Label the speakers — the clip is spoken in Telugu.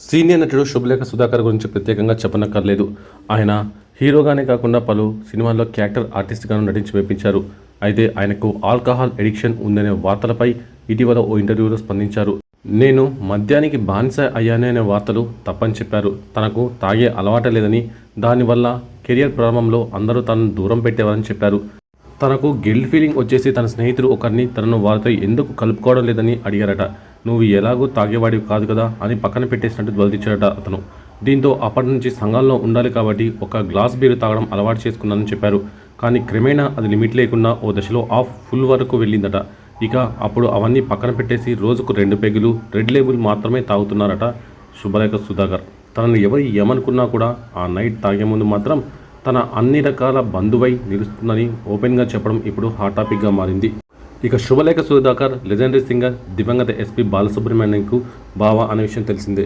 Speaker 1: సీనియర్ నటుడు శుభలేఖ సుధాకర్ గురించి ప్రత్యేకంగా చెప్పనక్కర్లేదు. ఆయన హీరోగానే కాకుండా పలు సినిమాల్లో క్యారెక్టర్ ఆర్టిస్ట్గాను నటించి వేపించారు అయితే ఆయనకు ఆల్కహాల్ ఎడిక్షన్ ఉందనే వార్తలపై ఇటీవల ఓ ఇంటర్వ్యూలో స్పందించారు. నేను మద్యానికి బానిస అయ్యానే అనే వార్తలు తప్పని చెప్పారు. తనకు తాగే అలవాట లేదని దానివల్ల కెరియర్ ప్రారంభంలో అందరూ తనను దూరం పెట్టేవారని చెప్పారు. తనకు గిల్డ్ ఫీలింగ్ వచ్చేసి తన స్నేహితుడు ఒకరిని తనను వారితో ఎందుకు కలుపుకోవడం లేదని అడిగారట. నువ్వు ఎలాగో తాగేవాడివి కాదు కదా అని పక్కన పెట్టేసినట్టు బదిలిచ్చాడట అతను. దీంతో అప్పటి నుంచి సంఘాల్లో ఉండాలి కాబట్టి ఒక గ్లాస్ బీరు తాగడం అలవాటు చేసుకున్నానని చెప్పారు. కానీ క్రమేణా అది లిమిట్ లేకుండా ఓ దశలో ఆఫ్ ఫుల్ వరకు వెళ్ళిందట. ఇక అప్పుడు అవన్నీ పక్కన పెట్టేసి రోజుకు రెండు పెగులు రెడ్ లేబుల్ మాత్రమే తాగుతున్నారట శుభలేఖ సుధాకర్. తనను ఎవరు ఏమనుకున్నా కూడా ఆ నైట్ తాగే ముందు మాత్రం తన అన్ని రకాల బంధువై నిలుస్తుందని ఓపెన్గా చెప్పడం ఇప్పుడు హాట్ టాపిక్గా మారింది. ఇక శుభలేఖ సుధాకర్ లెజెండరీ సింగర్ దివంగత ఎస్పి బాలసుబ్రహ్మణ్యంకు బావ అనే విషయం తెలిసిందే.